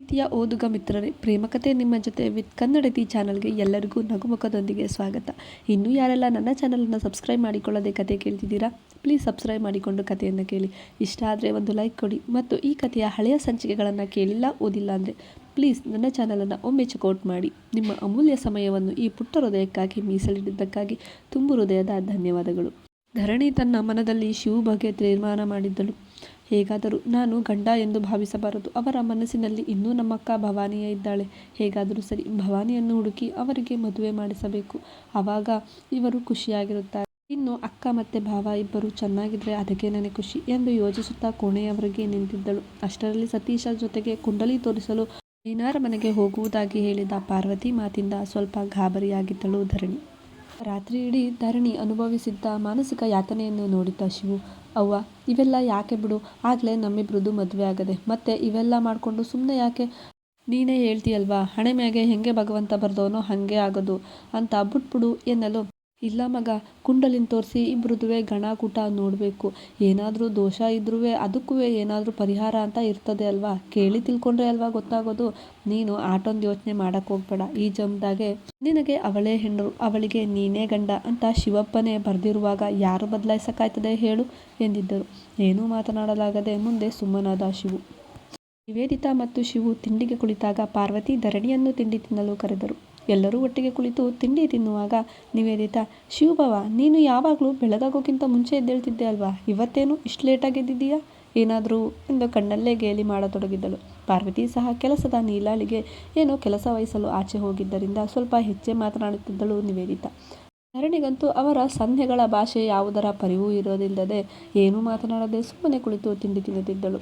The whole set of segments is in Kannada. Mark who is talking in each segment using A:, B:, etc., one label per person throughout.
A: ಪ್ರೀತಿಯ ಓದುಗ ಮಿತ್ರರೇ, ಪ್ರೇಮಕತೆ ನಿಮ್ಮ ಜೊತೆ ವಿತ್ ಕನ್ನಡತಿ ಚಾನಲ್ಗೆ ಎಲ್ಲರಿಗೂ ನಗುಮುಖದೊಂದಿಗೆ ಸ್ವಾಗತ. ಇನ್ನೂ ಯಾರೆಲ್ಲ ನನ್ನ ಚಾನಲನ್ನು ಸಬ್ಸ್ಕ್ರೈಬ್ ಮಾಡಿಕೊಳ್ಳದೆ ಕತೆ ಕೇಳ್ತಿದ್ದೀರಾ, ಪ್ಲೀಸ್ ಸಬ್ಸ್ಕ್ರೈಬ್ ಮಾಡಿಕೊಂಡು ಕಥೆಯನ್ನು ಕೇಳಿ. ಇಷ್ಟ ಆದರೆ ಒಂದು ಲೈಕ್ ಕೊಡಿ ಮತ್ತು ಈ ಕಥೆಯ ಹಳೆಯ ಸಂಚಿಕೆಗಳನ್ನು ಕೇಳಿಲ್ಲ, ಓದಿಲ್ಲ ಅಂದರೆ ಪ್ಲೀಸ್ ನನ್ನ ಚಾನಲನ್ನು ಒಮ್ಮೆ ಚೆಕ್ಔಟ್ ಮಾಡಿ. ನಿಮ್ಮ ಅಮೂಲ್ಯ ಸಮಯವನ್ನು ಈ ಪುಟ್ಟ ಹೃದಯಕ್ಕಾಗಿ ಮೀಸಲಿಡಿದ್ದಕ್ಕಾಗಿ ತುಂಬು ಹೃದಯದ ಧನ್ಯವಾದಗಳು. ಧರಣಿ ತನ್ನ ಮನದಲ್ಲಿ ಶಿವು ಬಗ್ಗೆ ತೀರ್ಮಾನ ಮಾಡಿದ್ದಳು. ಹೇಗಾದರೂ ನಾನು ಗಂಡ ಎಂದು ಭಾವಿಸಬಾರದು. ಅವರ ಮನಸ್ಸಿನಲ್ಲಿ ಇನ್ನೂ ನಮ್ಮಕ್ಕ ಭವಾನಿಯೇ ಇದ್ದಾಳೆ. ಹೇಗಾದರೂ ಸರಿ, ಭವಾನಿಯನ್ನು ಹುಡುಕಿ ಅವರಿಗೆ ಮದುವೆ ಮಾಡಿಸಬೇಕು. ಆವಾಗ ಇವರು ಖುಷಿಯಾಗಿರುತ್ತಾರೆ. ಇನ್ನು ಅಕ್ಕ ಮತ್ತು ಭಾವ ಇಬ್ಬರು ಚೆನ್ನಾಗಿದ್ರೆ ಅದಕ್ಕೆ ನನಗೆ ಖುಷಿ ಎಂದು ಯೋಚಿಸುತ್ತಾ ಕೋಣೆಯವರಿಗೆ ನಿಂತಿದ್ದಳು. ಅಷ್ಟರಲ್ಲಿ ಸತೀಶ ಜೊತೆಗೆ ಕುಂಡಲಿ ತೋರಿಸಲು ಮೀನಾರ ಮನೆಗೆ ಹೋಗುವುದಾಗಿ ಹೇಳಿದ ಪಾರ್ವತಿ ಮಾತಿಂದ ಸ್ವಲ್ಪ ಗಾಬರಿಯಾಗಿದ್ದಳು ಧರಣಿ. ರಾತ್ರಿ ಧರಣಿ ಅನುಭವಿಸಿದ್ದ ಮಾನಸಿಕ ಯಾತನೆಯನ್ನು ನೋಡಿದ್ದ ಶಿವು ಅವ್ವ, ಇವೆಲ್ಲ ಯಾಕೆ ಬಿಡು? ಆಗಲೇ ನಮ್ಮಿಬ್ರದ್ದು ಮದುವೆ ಆಗದೆ. ಮತ್ತೆ ಇವೆಲ್ಲ ಮಾಡಿಕೊಂಡು ಸುಮ್ಮನೆ ಯಾಕೆ? ನೀನೇ ಹೇಳ್ತೀಯಲ್ವಾ ಹಣೆ ಮ್ಯಾಗೆ ಹೆಂಗೆ ಭಗವಂತ ಬರ್ದವನೋ ಹಾಗೆ ಆಗೋದು. ಅಂತ ಬಿಟ್ಬಿಡು ಎನ್ನಲು ಇಲ್ಲ ಮಗ, ಕುಂಡಲಿನ ತೋರಿಸಿ ಇಬ್ರದುವೆ ಗಣಕೂಟ ನೋಡಬೇಕು. ಏನಾದರೂ ದೋಷ ಇದ್ರೂ ಅದಕ್ಕೂ ಏನಾದರೂ ಪರಿಹಾರ ಅಂತ ಇರ್ತದೆ ಅಲ್ವಾ? ಕೇಳಿ ತಿಳ್ಕೊಂಡ್ರೆ ಅಲ್ವಾ ಗೊತ್ತಾಗೋದು? ನೀನು ಆಟೊಂದು ಯೋಚನೆ ಮಾಡಕ್ಕೆ ಹೋಗ್ಬೇಡ. ಈ ಜಮ್ದಾಗೆ ನಿನಗೆ ಅವಳೇ ಹೆಣ್ಣು ಅವಳಿಗೆ ನೀನೇ ಗಂಡ ಅಂತ ಶಿವಪ್ಪನೇ ಬರೆದಿರುವಾಗ ಯಾರು ಬದಲಾಯಿಸೋಕ್ಕಾಯ್ತದೆ ಹೇಳು ಎಂದಿದ್ದರು. ಏನೂ ಮಾತನಾಡಲಾಗದೆ ಮುಂದೆ ಸುಮ್ಮನಾದ ಶಿವು. ನಿವೇದಿತಾ ಮತ್ತು ಶಿವು ತಿಂಡಿಗೆ ಕುಳಿತಾಗ ಪಾರ್ವತಿ ಧರಣಿಯನ್ನು ತಿಂಡಿ ತಿನ್ನಲು ಕರೆದರು. ಎಲ್ಲರೂ ಒಟ್ಟಿಗೆ ಕುಳಿತು ತಿಂಡಿ ತಿನ್ನುವಾಗ ನಿವೇದಿತ ಶಿವಭವ ನೀನು ಯಾವಾಗಲೂ ಬೆಳಗಾಗೋಕ್ಕಿಂತ ಮುಂಚೆ ಎದ್ದೇಳ್ತಿದ್ದೆ ಅಲ್ವಾ? ಇವತ್ತೇನು ಇಷ್ಟು ಲೇಟಾಗಿ ಎದ್ದಿದ್ದೀಯಾ? ಏನಾದರೂ ಎಂದು ಕಣ್ಣಲ್ಲೇ ಗೇಲಿ ಮಾಡತೊಡಗಿದ್ದಳು. ಪಾರ್ವತಿ ಸಹ ಕೆಲಸದ ನೀಲಾಳಿಗೆ ಏನೋ ಕೆಲಸ ವಹಿಸಲು ಆಚೆ ಹೋಗಿದ್ದರಿಂದ ಸ್ವಲ್ಪ ಹೆಚ್ಚೆ ಮಾತನಾಡುತ್ತಿದ್ದಳು ನಿವೇದಿತ. ಧರಣಿಗಂತೂ ಅವರ ಸಂಧ್ಯೆಗಳ ಭಾಷೆ ಯಾವುದರ ಪರಿವೂ ಇರೋದಿಲ್ಲದೆ ಏನೂ ಮಾತನಾಡದೆ ಸುಮ್ಮನೆ ಕುಳಿತು ತಿಂಡಿ ತಿನ್ನುತ್ತಿದ್ದಳು.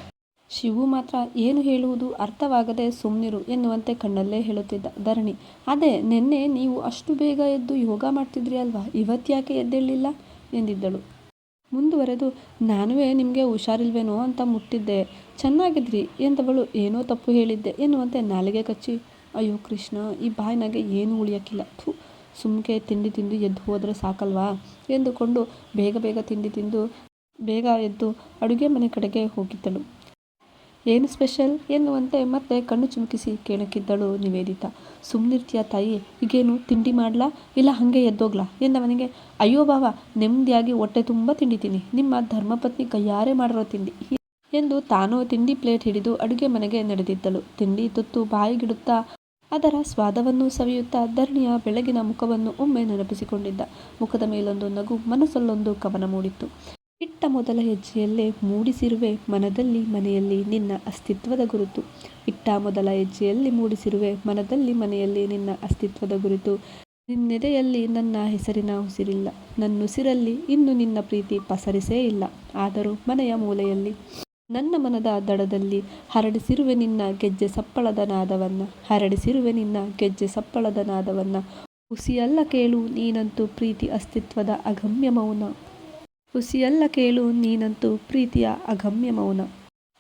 A: ಶಿವು ಮಾತ್ರ ಏನು ಹೇಳುವುದು ಅರ್ಥವಾಗದೆ ಸುಮ್ಮನಿರು ಎನ್ನುವಂತೆ ಕಣ್ಣಲ್ಲೇ ಹೇಳುತ್ತಿದ್ದ ಧರಣಿ. ಅದೇ, ನಿನ್ನೆ ನೀವು ಅಷ್ಟು ಬೇಗ ಎದ್ದು ಯೋಗ ಮಾಡ್ತಿದ್ರಿ ಅಲ್ವಾ? ಇವತ್ತ್ಯಾಕೆ ಎದ್ದೇಳಿಲ್ಲ ಎಂದಿದ್ದಳು. ಮುಂದುವರೆದು, ನಾನುವೇ ನಿಮಗೆ ಹುಷಾರಿಲ್ವೇನೋ ಅಂತ ಮುಟ್ಟಿದ್ದೆ. ಚೆನ್ನಾಗಿದ್ರಿ ಎಂದವಳು ಏನೋ ತಪ್ಪು ಹೇಳಿದ್ದೆ ಎನ್ನುವಂತೆ ನಾಲಿಗೆ ಕಚ್ಚಿ, ಅಯ್ಯೋ ಕೃಷ್ಣ, ಈ ಬಾಯಿನಾಗೆ ಏನೂ ಉಳಿಯೋಕ್ಕಿಲ್ಲ ಥೂ, ಸುಮ್ಕೆ ತಿಂಡಿ ತಿಂದು ಎದ್ದು ಹೋದರೆ ಸಾಕಲ್ವಾ? ಎಂದುಕೊಂಡು ಬೇಗ ಬೇಗ ತಿಂಡಿ ತಿಂದು, ಬೇಗ ಎದ್ದು ಅಡುಗೆ ಮನೆ ಕಡೆಗೆ ಹೋಗಿದ್ದಳು. ಏನು ಸ್ಪೆಷಲ್? ಎನ್ನುವಂತೆ ಮತ್ತೆ ಕಣ್ಣು ಚುಮುಕಿಸಿ ಕೇಳಕ್ಕಿದ್ದಳು ನಿವೇದಿತಾ. ಸುಮ್ಮನಿರ್ತೀಯ ತಾಯಿ, ಈಗೇನು ತಿಂಡಿ ಮಾಡ್ಲಾ? ಇಲ್ಲ, ಹಾಗೆ ಎದ್ದೋಗ್ಲಾ? ಎಂದವನಿಗೆ ಅಯ್ಯೋ ಬಾವ, ನೆಮ್ಮದಿಯಾಗಿ ಹೊಟ್ಟೆ ತುಂಬ ತಿಂಡಿತೀನಿ. ನಿಮ್ಮ ಧರ್ಮಪತ್ನಿ ಕೈಯಾರೆ ಮಾಡಿರೋ ತಿಂಡಿ. ಎಂದು ತಾನು ತಿಂಡಿ ಪ್ಲೇಟ್ ಹಿಡಿದು ಅಡುಗೆ ಮನೆಗೆ ನಡೆದಿದ್ದಳು. ತಿಂಡಿ ತುತ್ತು ಬಾಯಿಗಿಡುತ್ತಾ ಅದರ ಸ್ವಾದವನ್ನು ಸವಿಯುತ್ತಾ ಧರಣಿಯ ಬೆಳಗಿನ ಮುಖವನ್ನು ಒಮ್ಮೆ ನೆನಪಿಸಿಕೊಂಡಿದ್ದ. ಮುಖದ ಮೇಲೊಂದು ನಗು ಮನಸ್ಸಲ್ಲೊಂದು ಕವನ ಮೂಡಿತ್ತು. ಇಟ್ಟ ಮೊದಲ ಹೆಜ್ಜೆಯಲ್ಲೇ ಮೂಡಿಸಿರುವೆ ಮನದಲ್ಲಿ ಮನೆಯಲ್ಲಿ ನಿನ್ನ ಅಸ್ತಿತ್ವದ ಗುರುತು. ಇಟ್ಟ ಮೊದಲ ಹೆಜ್ಜೆಯಲ್ಲಿ ಮೂಡಿಸಿರುವೆ ಮನದಲ್ಲಿ ಮನೆಯಲ್ಲಿ ನಿನ್ನ ಅಸ್ತಿತ್ವದ ಗುರುತು. ನಿನ್ನೆದೆಯಲ್ಲಿ ನನ್ನ ಹೆಸರಿನ ಉಸಿರಿಲ್ಲ. ನನ್ನುಸಿರಲ್ಲಿ ಇನ್ನು ನಿನ್ನ ಪ್ರೀತಿ ಪಸರಿಸೇ ಇಲ್ಲ. ಆದರೂ ಮನೆಯ ಮೂಲೆಯಲ್ಲಿ, ನನ್ನ ಮನದ ದಡದಲ್ಲಿ ಹರಡಿಸಿರುವೆ ನಿನ್ನ ಗೆಜ್ಜೆ ಸಪ್ಪಳದ ನಾದವನ್ನ. ಹರಡಿಸಿರುವೆ ನಿನ್ನ ಗೆಜ್ಜೆ ಸಪ್ಪಳದ ನಾದವನ್ನ. ಹುಸಿಯಲ್ಲ ಕೇಳು, ನೀನಂತೂ ಪ್ರೀತಿ ಅಸ್ತಿತ್ವದ ಅಗಮ್ಯ ಮೌನ. ಹುಸಿಯಲ್ಲ ಕೇಳು, ನೀನಂತೂ ಪ್ರೀತಿಯ ಅಗಮ್ಯ ಮೌನ.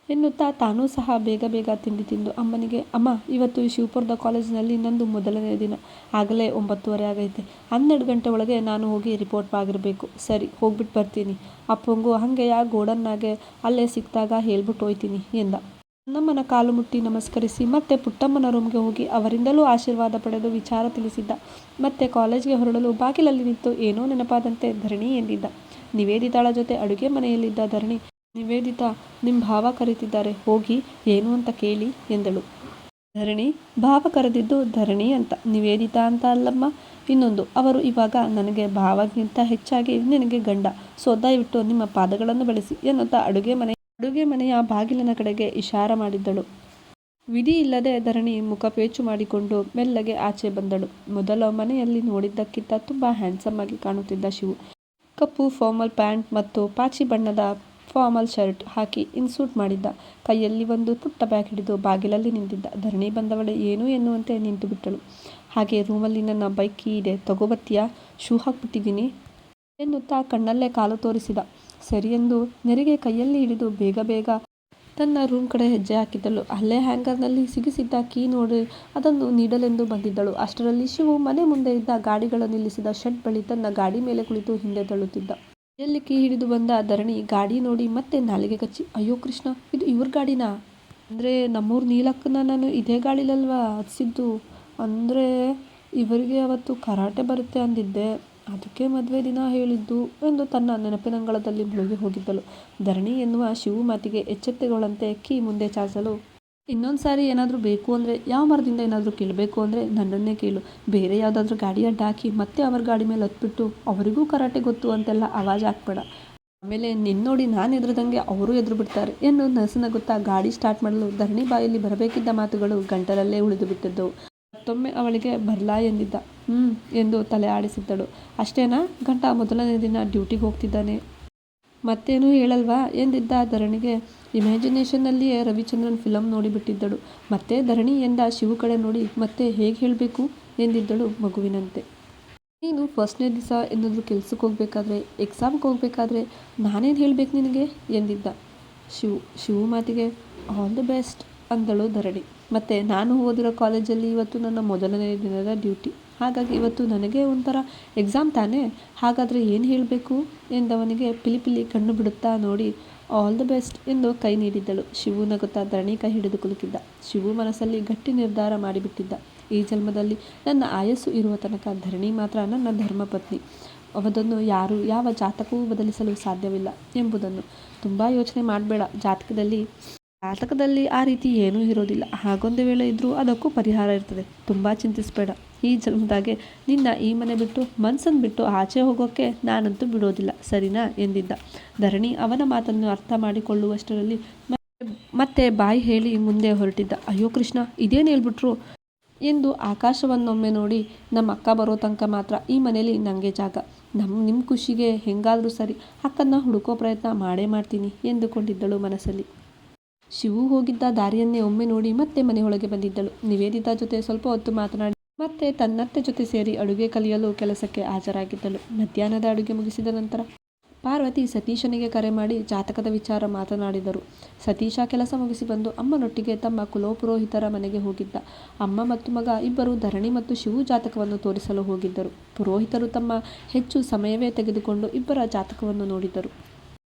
A: ಎನ್ನುತ್ತಾ ತಾನೂ ಸಹ ಬೇಗ ಬೇಗ ತಿಂಡಿ ತಿಂದು ಅಮ್ಮನಿಗೆ, ಅಮ್ಮ, ಇವತ್ತು ಶಿವಪುರದ ಕಾಲೇಜಿನಲ್ಲಿ ನಂದು ಮೊದಲನೇ ದಿನ. ಆಗಲೇ ಒಂಬತ್ತುವರೆ ಆಗೈತೆ. ಹನ್ನೆರಡು ಗಂಟೆ ಒಳಗೆ ನಾನು ಹೋಗಿ ರಿಪೋರ್ಟ್ ಆಗಿರಬೇಕು ಸರಿ ಹೋಗ್ಬಿಟ್ಟು ಬರ್ತೀನಿ. ಅಪ್ಪಂಗು ಹಾಗೆ ಯಾ ಗೋಡನ್ನಾಗೆ ಅಲ್ಲೇ ಸಿಕ್ಕಿದಾಗ ಹೇಳ್ಬಿಟ್ಟು ಹೋಯ್ತೀನಿ, ಎಂದ. ನಮ್ಮನ ಕಾಲು ಮುಟ್ಟಿ ನಮಸ್ಕರಿಸಿ ಮತ್ತೆ ಪುಟ್ಟಮ್ಮನ ರೂಮ್ಗೆ ಹೋಗಿ ಅವರಿಂದಲೂ ಆಶೀರ್ವಾದ ಪಡೆದು ವಿಚಾರ ತಿಳಿಸಿದ್ದ. ಮತ್ತೆ ಕಾಲೇಜ್ಗೆ ಹೊರಡಲು ಬಾಗಿಲಲ್ಲಿ ನಿಂತು ಏನೋ ನೆನಪಾದಂತೆ ಧರಣಿ ಎಂದಿದ್ದ. ನಿವೇದಿತಾಳ ಜೊತೆ ಅಡುಗೆ ಮನೆಯಲ್ಲಿದ್ದ ಧರಣಿ. ನಿವೇದಿತಾ ನಿಮ್ಮ ಭಾವ ಕರೀತಿದ್ದಾರೆ, ಹೋಗಿ ಏನು ಅಂತ ಕೇಳಿ ಎಂದಳು. ಧರಣಿ, ಭಾವ ಕರೆದಿದ್ದು ಧರಣಿ ಅಂತ, ನಿವೇದಿತಾ ಅಂತ ಅಲ್ಲಮ್ಮ. ಇನ್ನೊಂದು, ಅವರು ಇವಾಗ ನನಗೆ ಭಾವಗಿಂತ ಹೆಚ್ಚಾಗಿ ನಿನಗೆ ಗಂಡ, ಸೊ ದಯವಿಟ್ಟು ನಿಮ್ಮ ಪಾದಗಳನ್ನು ಬೆಳೆಸಿ ಎನ್ನುತ್ತಾ ಅಡುಗೆ ಮನೆ, ಅಡುಗೆ ಮನೆಯ ಬಾಗಿಲಿನ ಕಡೆಗೆ ಇಶಾರ ಮಾಡಿದ್ದಳು. ವಿಧಿ ಇಲ್ಲದೆ ಧರಣಿ ಮುಖಪೇಚು ಮಾಡಿಕೊಂಡು ಮೆಲ್ಲಗೆ ಆಚೆ ಬಂದಳು. ಮೊದಲ ಮನೆಯಲ್ಲಿ ನೋಡಿದ್ದಕ್ಕಿಂತ ತುಂಬ ಹ್ಯಾಂಡ್ಸಮ್ ಆಗಿ ಕಾಣುತ್ತಿದ್ದ ಶಿವು. ಕಪ್ಪು ಫಾರ್ಮಲ್ ಪ್ಯಾಂಟ್ ಮತ್ತು ಪಾಚಿ ಬಣ್ಣದ ಫಾರ್ಮಲ್ ಶರ್ಟ್ ಹಾಕಿ ಇನ್ಸೂಟ್ ಮಾಡಿದ್ದ. ಕೈಯಲ್ಲಿ ಒಂದು ಪುಟ್ಟ ಬ್ಯಾಗ್ ಹಿಡಿದು ಬಾಗಿಲಲ್ಲಿ ನಿಂತಿದ್ದ. ಧರಣಿ ಬಂದವಳೆ ಏನು ಎನ್ನುವಂತೆ ನಿಂತು ಬಿಟ್ಟಳು. ಹಾಗೆ ರೂಮಲ್ಲಿ ನನ್ನ ಬೈಕ್ ಇದೆ. ತಗೋಬತ್ತೀಯಾ ಶೂ ಹಾಕ್ಬಿಟ್ಟಿದ್ದೀನಿ ಎನ್ನುತ್ತಾ ಕಣ್ಣಲ್ಲೇ ಕಾಲು ತೋರಿಸಿದ. ಸರಿ ಎಂದು ನೆರಿಗೆ ಕೈಯಲ್ಲಿ ಹಿಡಿದು ಬೇಗ ಬೇಗ ತನ್ನ ರೂಮ್ ಕಡೆ ಹೆಜ್ಜೆ ಹಾಕಿದ್ದಳು. ಅಲ್ಲೇ ಹ್ಯಾಂಗರ್ನಲ್ಲಿ ಸಿಗಿಸಿದ್ದ ಕೀ ನೋಡಿ ಅದನ್ನು ನೀಡಲೆಂದು ಬಂದಿದ್ದಳು. ಅಷ್ಟರಲ್ಲಿ ಶಿವು ಮನೆ ಮುಂದೆ ಇದ್ದ ಗಾಡಿಗಳು ನಿಲ್ಲಿಸಿದ ಶೆಡ್ ಬಳಿ ತನ್ನ ಗಾಡಿ ಮೇಲೆ ಕುಳಿತು ಹಿಂದೆ ತಳ್ಳುತ್ತಿದ್ದ. ಎಲ್ಲಿ ಕೀ ಹಿಡಿದು ಬಂದ ಧರಣಿ ಗಾಡಿ ನೋಡಿ ಮತ್ತೆ ನಾಲಿಗೆ ಕಚ್ಚಿ, ಅಯ್ಯೋ ಕೃಷ್ಣ, ಇದು ಇವ್ರ ಗಾಡಿನಾ? ಅಂದರೆ ನಮ್ಮೂರು ನೀಲಕ್ಕನ ನಾನು ಇದೇ ಗಾಡಿಲಲ್ವಾ? ಹತ್ಸಿದ್ದು ಅಂದರೆ ಇವರಿಗೆ ಅವತ್ತು ಕರಾಟೆ ಬರುತ್ತೆ ಅಂದಿದ್ದೆ. ಅದಕ್ಕೆ ಮದುವೆ ದಿನ ಹೇಳಿದ್ದು ಎಂದು ತನ್ನ ನೆನಪಿನಂಗಳದಲ್ಲಿ ಮುಳುಗಿ ಹೋಗಿದ್ದಳು. ಧರಣಿ ಎನ್ನುವ ಶಿವು ಮಾತಿಗೆ ಎಚ್ಚೆತ್ತುಗಳಂತೆ ಕೀ ಮುಂದೆ ಚಾಚಲು ಇನ್ನೊಂದು ಸಾರಿ ಏನಾದರೂ ಬೇಕು ಅಂದರೆ, ಯಾವ ಮರದಿಂದ ಏನಾದರೂ ಕೇಳಬೇಕು ಅಂದರೆ ನನ್ನನ್ನೇ ಕೇಳು. ಬೇರೆ ಯಾವುದಾದ್ರೂ ಗಾಡಿ ಅಡ್ಡಾಕಿ ಮತ್ತೆ ಅವರ ಗಾಡಿ ಮೇಲೆ ಹತ್ಬಿಟ್ಟು ಅವರಿಗೂ ಕರಾಟೆ ಗೊತ್ತು ಅಂತೆಲ್ಲ ಆವಾಜ್ ಹಾಕ್ಬೇಡ. ಆಮೇಲೆ ನಿನ್ನ ನೋಡಿ ನಾನು ಎದುರದಂಗೆ ಅವರು ಎದುರು ಬಿಡ್ತಾರೆ ಎಂದು ನಸುನಗುತ್ತಾ ಗಾಡಿ ಸ್ಟಾರ್ಟ್ ಮಾಡಲು ಧರಣಿ ಬಾಯಲ್ಲಿ ಬರಬೇಕಿದ್ದ ಮಾತುಗಳು ಗಂಟಲಲ್ಲೇ ಉಳಿದು ಬಿಟ್ಟಿದ್ದವು. ಮತ್ತೊಮ್ಮೆ ಅವಳಿಗೆ ಬರ್ಲಾ ಎಂದಿದ್ದ. ಹ್ಞೂ ಎಂದು ತಲೆ ಆಡಿಸಿದ್ದಳು. ಅಷ್ಟೇನಾ? ಗಂಟ ಮೊದಲನೇ ದಿನ ಡ್ಯೂಟಿಗೆ ಹೋಗ್ತಿದ್ದಾನೆ. ಮತ್ತೇನು ಹೇಳಲ್ವಾ? ಎಂದಿದ್ದ ಧರಣಿಗೆ ಇಮ್ಯಾಜಿನೇಷನ್ನಲ್ಲಿಯೇ ರವಿಚಂದ್ರನ್ ಫಿಲಮ್ ನೋಡಿಬಿಟ್ಟಿದ್ದಳು. ಮತ್ತೆ ಧರಣಿ ಎಂದ ಶಿವು ಕಡೆ ನೋಡಿ ಮತ್ತೆ ಹೇಗೆ ಹೇಳಬೇಕು? ಎಂದಿದ್ದಳು ಮಗುವಿನಂತೆ. ನೀನು ಫಸ್ಟ್ನೇ ದಿವಸ ಏನಾದರೂ ಕೆಲ್ಸಕ್ಕೆ ಹೋಗಬೇಕಾದ್ರೆ ಎಕ್ಸಾಮ್ಗೆ ಹೋಗಬೇಕಾದ್ರೆ ನಾನೇನು ಹೇಳಬೇಕು ನಿನಗೆ? ಎಂದಿದ್ದ. ಶಿವು ಶಿವು ಮಾತಿಗೆ ಆಲ್ ದಿ ಬೆಸ್ಟ್ ಅಂದಳು ಧರಣಿ. ಮತ್ತು, ನಾನು ಓದಿರೋ ಕಾಲೇಜಲ್ಲಿ ಇವತ್ತು ನನ್ನ ಮೊದಲನೇ ದಿನದ ಡ್ಯೂಟಿ. ಹಾಗಾಗಿ ಇವತ್ತು ನನಗೆ ಒಂಥರ ಎಕ್ಸಾಮ್ ತಾನೇ? ಹಾಗಾದರೆ ಏನು ಹೇಳಬೇಕು? ಎಂದವನಿಗೆ ಪಿಲಿಪಿಲಿ ಪಿಲಿ ಕಣ್ಣು ಬಿಡುತ್ತಾ ನೋಡಿ ಆಲ್ ದ ಬೆಸ್ಟ್ ಎಂದು ಕೈ ನೀಡಿದ್ದಳು. ಶಿವು ನಗುತ್ತಾ ಧರಣಿ ಕೈ ಹಿಡಿದು ಕುಲುಕಿದ್ದ. ಶಿವು ಮನಸ್ಸಲ್ಲಿ ಗಟ್ಟಿ ನಿರ್ಧಾರ ಮಾಡಿಬಿಟ್ಟಿದ್ದ. ಈ ಜನ್ಮದಲ್ಲಿ ನನ್ನ ಆಯಸ್ಸು ಇರುವ ತನಕ ಧರಣಿ ಮಾತ್ರ ನನ್ನ ಧರ್ಮಪತ್ನಿ. ಅವದನ್ನು ಯಾರು, ಯಾವ ಜಾತಕವೂ ಬದಲಿಸಲು ಸಾಧ್ಯವಿಲ್ಲ ಎಂಬುದನ್ನು. ತುಂಬ ಯೋಚನೆ ಮಾಡಬೇಡ. ಜಾತಕದಲ್ಲಿ ಜಾತಕದಲ್ಲಿ ಆ ರೀತಿ ಏನೂ ಇರೋದಿಲ್ಲ. ಹಾಗೊಂದು ವೇಳೆ ಇದ್ದರೂ ಅದಕ್ಕೂ ಪರಿಹಾರ ಇರ್ತದೆ. ತುಂಬ ಚಿಂತಿಸಬೇಡ. ಈ ಜನ್ಮದಾಗೆ ನಿನ್ನ ಈ ಮನೆ ಬಿಟ್ಟು ಮನ್ಸನ್ನು ಬಿಟ್ಟು ಆಚೆ ಹೋಗೋಕ್ಕೆ ನಾನಂತೂ ಬಿಡೋದಿಲ್ಲ. ಸರಿನಾ? ಎಂದಿದ್ದ. ಧರಣಿ ಅವನ ಮಾತನ್ನು ಅರ್ಥ ಮಾಡಿಕೊಳ್ಳುವಷ್ಟರಲ್ಲಿ ಮತ್ತೆ ಬಾಯಿ ಹೇಳಿ ಮುಂದೆ ಹೊರಟಿದ್ದ. ಅಯ್ಯೋ ಕೃಷ್ಣ, ಇದೇನು ಹೇಳ್ಬಿಟ್ರು? ಎಂದು ಆಕಾಶವನ್ನೊಮ್ಮೆ ನೋಡಿ ನಮ್ಮ ಅಕ್ಕ ಬರೋ ತನಕ ಮಾತ್ರ ಈ ಮನೇಲಿ ನನಗೆ ಜಾಗ. ನಮ್ಮ ನಿಮ್ಮ ಖುಷಿಗೆ ಹೆಂಗಾದರೂ ಸರಿ. ಅಕ್ಕನ್ನು ಹುಡುಕೋ ಪ್ರಯತ್ನ ಮಾಡೇ ಮಾಡ್ತೀನಿ ಎಂದುಕೊಂಡಿದ್ದಳು ಮನಸ್ಸಲ್ಲಿ. ಶಿವು ಹೋಗಿದ್ದ ದಾರಿಯನ್ನೇ ಒಮ್ಮೆ ನೋಡಿ ಮತ್ತೆ ಮನೆಯೊಳಗೆ ಬಂದಿದ್ದಳು. ನಿವೇದಿತಾ ಜೊತೆ ಸ್ವಲ್ಪ ಹೊತ್ತು ಮಾತನಾಡಿ ಮತ್ತೆ ತನ್ನತ್ತೆ ಜೊತೆ ಸೇರಿ ಅಡುಗೆ ಕಲಿಯಲು ಕೆಲಸಕ್ಕೆ ಹಾಜರಾಗಿದ್ದಳು. ಮಧ್ಯಾಹ್ನದ ಅಡುಗೆ ಮುಗಿಸಿದ ನಂತರ ಪಾರ್ವತಿ ಸತೀಶನಿಗೆ ಕರೆ ಮಾಡಿ ಜಾತಕದ ವಿಚಾರ ಮಾತನಾಡಿದರು. ಸತೀಶ ಕೆಲಸ ಮುಗಿಸಿ ಬಂದು ಅಮ್ಮನೊಟ್ಟಿಗೆ ತಮ್ಮ ಕುಲೋಪುರೋಹಿತರ ಮನೆಗೆ ಹೋಗಿದ್ದ. ಅಮ್ಮ ಮತ್ತು ಮಗ ಇಬ್ಬರು ಧರಣಿ ಮತ್ತು ಶಿವು ಜಾತಕವನ್ನು ತೋರಿಸಲು ಹೋಗಿದ್ದರು. ಪುರೋಹಿತರು ತಮ್ಮ ಹೆಚ್ಚು ಸಮಯವೇ ತೆಗೆದುಕೊಂಡು ಇಬ್ಬರ ಜಾತಕವನ್ನು ನೋಡಿದರು.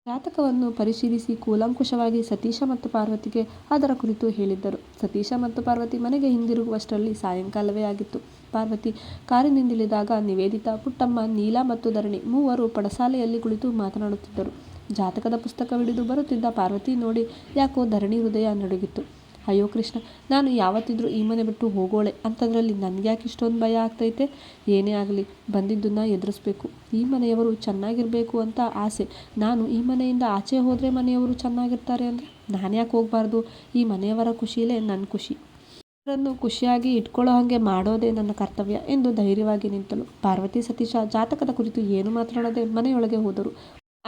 A: ಜಾತಕವನ್ನು ಪರಿಶೀಲಿಸಿ ಕೂಲಂಕುಷವಾಗಿ ಸತೀಶ ಮತ್ತು ಪಾರ್ವತಿಗೆ ಅದರ ಕುರಿತು ಹೇಳಿದ್ದರು. ಸತೀಶ ಮತ್ತು ಪಾರ್ವತಿ ಮನೆಗೆ ಹಿಂದಿರುಗುವಷ್ಟರಲ್ಲಿ ಸಾಯಂಕಾಲವೇ ಆಗಿತ್ತು. ಪಾರ್ವತಿ ಕಾರಿನಿಂದಿಳಿದಾಗ ನಿವೇದಿತಾ, ಪುಟ್ಟಮ್ಮ, ನೀಲಾ ಮತ್ತು ಧರಣಿ ಮೂವರು ಪಡಸಾಲೆಯಲ್ಲಿ ಕುಳಿತು ಮಾತನಾಡುತ್ತಿದ್ದರು. ಜಾತಕದ ಪುಸ್ತಕವಿಡಿದು ಬರುತ್ತಿದ್ದ ಪಾರ್ವತಿ ನೋಡಿ ಯಾಕೋ ಧರಣಿ ಹೃದಯ ನಡುಗಿತ್ತು. ಅಯ್ಯೋ ಕೃಷ್ಣ, ನಾನು ಯಾವತ್ತಿದ್ರೂ ಈ ಮನೆ ಬಿಟ್ಟು ಹೋಗೋಳೆ. ಅಂಥದ್ರಲ್ಲಿ ಯಾಕೆ ಇಷ್ಟೊಂದು ಭಯ ಆಗ್ತೈತೆ? ಏನೇ ಆಗಲಿ, ಬಂದಿದ್ದನ್ನು ಎದುರಿಸ್ಬೇಕು. ಈ ಮನೆಯವರು ಚೆನ್ನಾಗಿರಬೇಕು ಅಂತ ಆಸೆ. ನಾನು ಈ ಮನೆಯಿಂದ ಆಚೆ ಹೋದರೆ ಮನೆಯವರು ಚೆನ್ನಾಗಿರ್ತಾರೆ ಅಂದರೆ? ನಾನು ಯಾಕೆ ಹೋಗಬಾರ್ದು? ಈ ಮನೆಯವರ ಖುಷಿಲೇ ನನ್ನ ಖುಷಿ. ಅವರನ್ನು ಖುಷಿಯಾಗಿ ಇಟ್ಕೊಳ್ಳೋ ಹಾಗೆ ಮಾಡೋದೇ ನನ್ನ ಕರ್ತವ್ಯ ಎಂದು ಧೈರ್ಯವಾಗಿ ನಿಂತಳು. ಪಾರ್ವತಿ, ಸತೀಶ ಜಾತಕದ ಕುರಿತು ಏನು ಮಾತನಾಡದೆ ಮನೆಯೊಳಗೆ ಹೋದರು.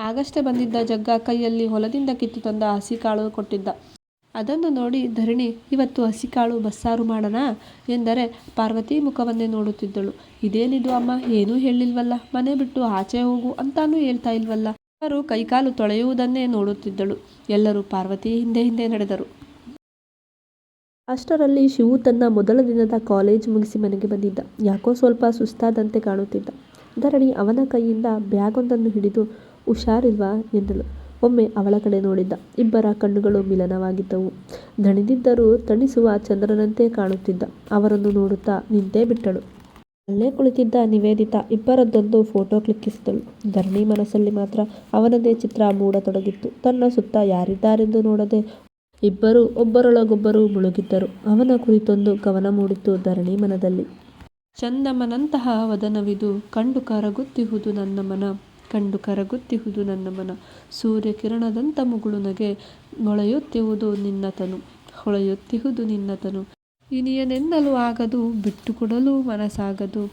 A: ಆಗಷ್ಟೇ ಬಂದಿದ್ದ ಜಗ್ಗ ಕೈಯಲ್ಲಿ ಹೊಲದಿಂದ ಕಿತ್ತು ತಂದ ಹಸಿ ಕಾಳು ಕೊಟ್ಟಿದ್ದ. ಅದನ್ನು ನೋಡಿ ಧರಣಿ, ಇವತ್ತು ಹಸಿಕಾಳು ಬಸ್ಸಾರು ಮಾಡೋಣ? ಎಂದರೆ ಪಾರ್ವತಿ ಮುಖವನ್ನೇ ನೋಡುತ್ತಿದ್ದಳು. ಇದೇನಿದು ಅಮ್ಮ? ಏನೂ ಹೇಳಿಲ್ವಲ್ಲ. ಮನೆ ಬಿಟ್ಟು ಆಚೆ ಹೋಗು ಅಂತಾನೂ ಹೇಳ್ತಾ ಇಲ್ವಲ್ಲ? ಅವರು ಕೈಕಾಲು ತೊಳೆಯುವುದನ್ನೇ ನೋಡುತ್ತಿದ್ದಳು. ಎಲ್ಲರೂ ಪಾರ್ವತಿ ಹಿಂದೆ ಹಿಂದೆ ನಡೆದರು. ಅಷ್ಟರಲ್ಲಿ ಶಿವು ತನ್ನ ಮೊದಲ ದಿನದ ಕಾಲೇಜ್ ಮುಗಿಸಿ ಮನೆಗೆ ಬಂದಿದ್ದ. ಯಾಕೋ ಸ್ವಲ್ಪ ಸುಸ್ತಾದಂತೆ ಕಾಣುತ್ತಿದ್ದ. ಧರಣಿ ಅವನ ಕೈಯಿಂದ ಬ್ಯಾಗೊಂದನ್ನು ಹಿಡಿದು, ಹುಷಾರಿಲ್ವಾ? ಎಂದಳು. ಒಮ್ಮೆ ಅವಳ ಕಡೆ ನೋಡಿದ್ದ. ಇಬ್ಬರ ಕಣ್ಣುಗಳು ಮಿಲನವಾಗಿದ್ದವು. ದಣಿದಿದ್ದರೂ ತಣಿಸುವ ಚಂದ್ರನಂತೆ ಕಾಣುತ್ತಿದ್ದ. ಅವರನ್ನು ನೋಡುತ್ತಾ ನಿಂತೇ ಬಿಟ್ಟಳು. ಅಲ್ಲೇ ಕುಳಿತಿದ್ದ ನಿವೇದಿತಾ ಇಬ್ಬರದ್ದೊಂದು ಫೋಟೋ ಕ್ಲಿಕ್ಕಿಸಿದಳು. ಧರಣಿ ಮನಸ್ಸಲ್ಲಿ ಮಾತ್ರ ಅವನದೇ ಚಿತ್ರ ಮೂಡತೊಡಗಿತ್ತು. ತನ್ನ ಸುತ್ತ ಯಾರಿದ್ದಾರೆಂದು ನೋಡದೆ ಇಬ್ಬರು ಒಬ್ಬರೊಳಗೊಬ್ಬರು ಮುಳುಗಿದ್ದರು. ಅವನ ಕುರಿತೊಂದು ಕವನ ಮೂಡಿತ್ತು ಧರಣಿ ಮನದಲ್ಲಿ. ಚಂದಮನಂತಹ ವದನವಿದು ಕಂಡು ಕರಗುತ್ತಿಹುದು ನನ್ನ ಮನ. ಕಂಡು ಕರಗುತ್ತಿಹುದು ನನ್ನ ಮನ. ಸೂರ್ಯಕಿರಣದಂತ ಮುಗುಳು ನಗೆ ಮೊಳೆಯುತ್ತಿಹುದು ನಿನ್ನತನು. ಹೊಳೆಯುತ್ತಿಹುದು ನಿನ್ನತನು. ಇನಿಯನೆನ್ನಲು ಆಗದು, ಬಿಟ್ಟುಕೊಡಲು ಮನಸಾಗದು.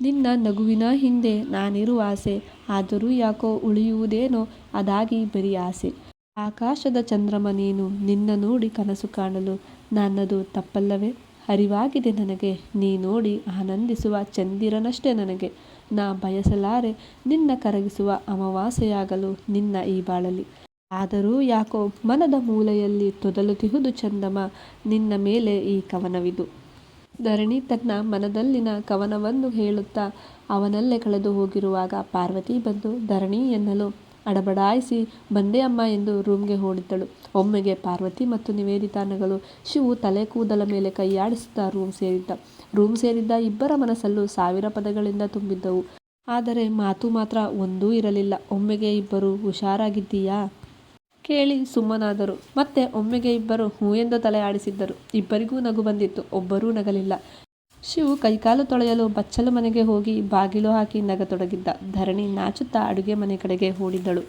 A: ನಿನ್ನ ನಗುವಿನ ಹಿಂದೆ ನಾನಿರುವ ಆಸೆ. ಆದರೂ ಯಾಕೋ ಉಳಿಯುವುದೇನೋ, ಅದಾಗಿ ಬರೀ ಆಸೆ. ಆಕಾಶದ ಚಂದ್ರಮ ನೀನು, ನಿನ್ನ ನೋಡಿ ಕನಸು ಕಾಣಲು. ನನ್ನದು ತಪ್ಪಲ್ಲವೇ? ಅರಿವಾಗಿದೆ ನನಗೆ. ನೀ ನೋಡಿ ಆನಂದಿಸುವ ಚಂದಿರನಷ್ಟೇ ನನಗೆ. ನಾ ಬಯಸಲಾರೆ ನಿನ್ನ ಕರಗಿಸುವ ಅಮಾವಾಸ್ಯೆಯಾಗಲು ನಿನ್ನ ಈ ಬಾಳಲಿ. ಆದರೂ ಯಾಕೋ ಮನದ ಮೂಲೆಯಲ್ಲಿ ತೊದಲುತಿಹುದು ಚಂದಮ, ನಿನ್ನ ಮೇಲೆ ಈ ಕವನವಿದು. ಧರಣಿ ತನ್ನ ಮನದಲ್ಲಿನ ಕವನವನ್ನು ಹೇಳುತ್ತಾ ಅವನಲ್ಲೇ ಕಳೆದು ಹೋಗಿರುವಾಗ ಪಾರ್ವತಿ ಬಂದು ಧರಣಿ ಎನ್ನಲು ಅಡಬಡಾಯಿಸಿ ಬಂದೆ ಅಮ್ಮ ಎಂದು ರೂಮ್ಗೆ ಓಡಿದ್ದಳು ಒಮ್ಮೆಗೆ ಪಾರ್ವತಿ ಮತ್ತು ನಿವೇದಿತಾನಗಳು ಶಿವು ತಲೆ ಕೂದಲ ಮೇಲೆ ಕೈಯಾಡಿಸುತ್ತಾ ರೂಮ್ ಸೇರಿದ್ದ. ರೂಮ್ ಸೇರಿದ್ದ ಇಬ್ಬರ ಮನಸ್ಸಲ್ಲೂ ಸಾವಿರ ಪದಗಳಿಂದ ತುಂಬಿದ್ದವು. ಆದರೆ ಮಾತು ಮಾತ್ರ ಒಂದೂ ಇರಲಿಲ್ಲ. ಒಮ್ಮೆಗೆ ಇಬ್ಬರು ಹುಷಾರಾಗಿದ್ದೀಯಾ? ಕೇಳಿ ಸುಮ್ಮನಾದರು. ಮತ್ತೆ ಒಮ್ಮೆಗೆ ಇಬ್ಬರು ಹೂ ಎಂದು ತಲೆ ಆಡಿಸಿದ್ದರು ಇಬ್ಬರಿಗೂ ನಗು ಬಂದಿತ್ತು. ಒಬ್ಬರೂ ನಗಲಿಲ್ಲ. ಶಿವು ಕೈಕಾಲು ತೊಳೆಯಲು ಬಚ್ಚಲು ಮನೆಗೆ ಹೋಗಿ ಬಾಗಿಲು ಹಾಕಿ ನಗತೊಡಗಿದ್ದ ಧರಣಿ ನಾಚುತ್ತಾ ಅಡುಗೆ ಮನೆ ಕಡೆಗೆ ಓಡಿದ್ದಳು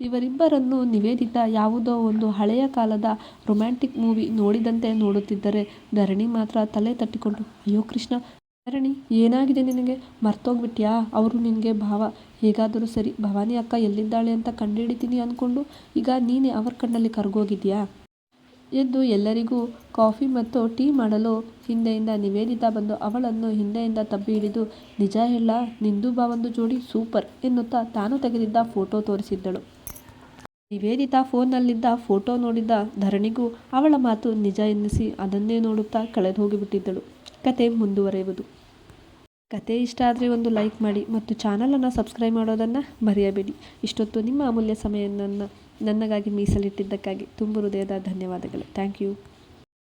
A: ಇವರಿಬ್ಬರನ್ನು ನಿವೇದಿತ ಯಾವುದೋ ಒಂದು ಹಳೆಯ ಕಾಲದ ರೊಮ್ಯಾಂಟಿಕ್ ಮೂವಿ ನೋಡಿದಂತೆ ನೋಡುತ್ತಿದ್ದರೆ ಧರಣಿ ಮಾತ್ರ ತಲೆ ತಟ್ಟಿಕೊಂಡು, ಅಯ್ಯೋ ಕೃಷ್ಣ, ಧರಣಿ, ಏನಾಗಿದೆ ನಿನಗೆ? ಮರ್ತೋಗ್ಬಿಟ್ಯಾ? ಅವರು ನಿನಗೆ ಭಾವ. ಹೇಗಾದರೂ ಸರಿ, ಭವಾನಿ ಅಕ್ಕ ಎಲ್ಲಿದ್ದಾಳೆ ಅಂತ ಕಂಡುಹಿಡಿತೀನಿ ಅಂದ್ಕೊಂಡು ಈಗ ನೀನೇ ಅವರ ಕಣ್ಣಲ್ಲಿ ಕರ್ಗೋಗಿದ್ಯಾ? ಎದ್ದು ಎಲ್ಲರಿಗೂ ಕಾಫಿ ಮತ್ತು ಟೀ ಮಾಡಲು ಹಿಂದೆಯಿಂದ ನಿವೇದಿತಾ ಬಂದು ಅವಳನ್ನು ಹಿಂದೆಯಿಂದ ತಬ್ಬಿ ಹಿಡಿದು, ನಿಜ ಹೇಳ, ನಿಂದು ಬಾವಂದು ಜೋಡಿ ಸೂಪರ್ ಎನ್ನುತ್ತಾ ತಾನು ತೆಗೆದಿದ್ದ ಫೋಟೋ ತೋರಿಸಿದ್ದಳು. ನಿವೇದಿತಾ ಫೋನ್ನಲ್ಲಿದ್ದ ಫೋಟೋ ನೋಡಿದ್ದ ಧರಣಿಗೂ ಅವಳ ಮಾತು ನಿಜ ಎನ್ನಿಸಿ ಅದನ್ನೇ ನೋಡುತ್ತಾ ಕಳೆದು ಹೋಗಿಬಿಟ್ಟಿದ್ದಳು ಕತೆ ಮುಂದುವರೆಯುವುದು. ಕತೆ ಇಷ್ಟ ಆದರೆ ಒಂದು ಲೈಕ್ ಮಾಡಿ ಮತ್ತು ಚಾನಲನ್ನು ಸಬ್ಸ್ಕ್ರೈಬ್ ಮಾಡೋದನ್ನು ಮರೆಯಬೇಡಿ. ಇಷ್ಟೊತ್ತು ನಿಮ್ಮ ಅಮೂಲ್ಯ ಸಮಯವನ್ನು ನನಗಾಗಿ ಮೀಸಲಿಟ್ಟಿದ್ದಕ್ಕಾಗಿ ತುಂಬ ಹೃದಯದ ಧನ್ಯವಾದಗಳು. Thank you.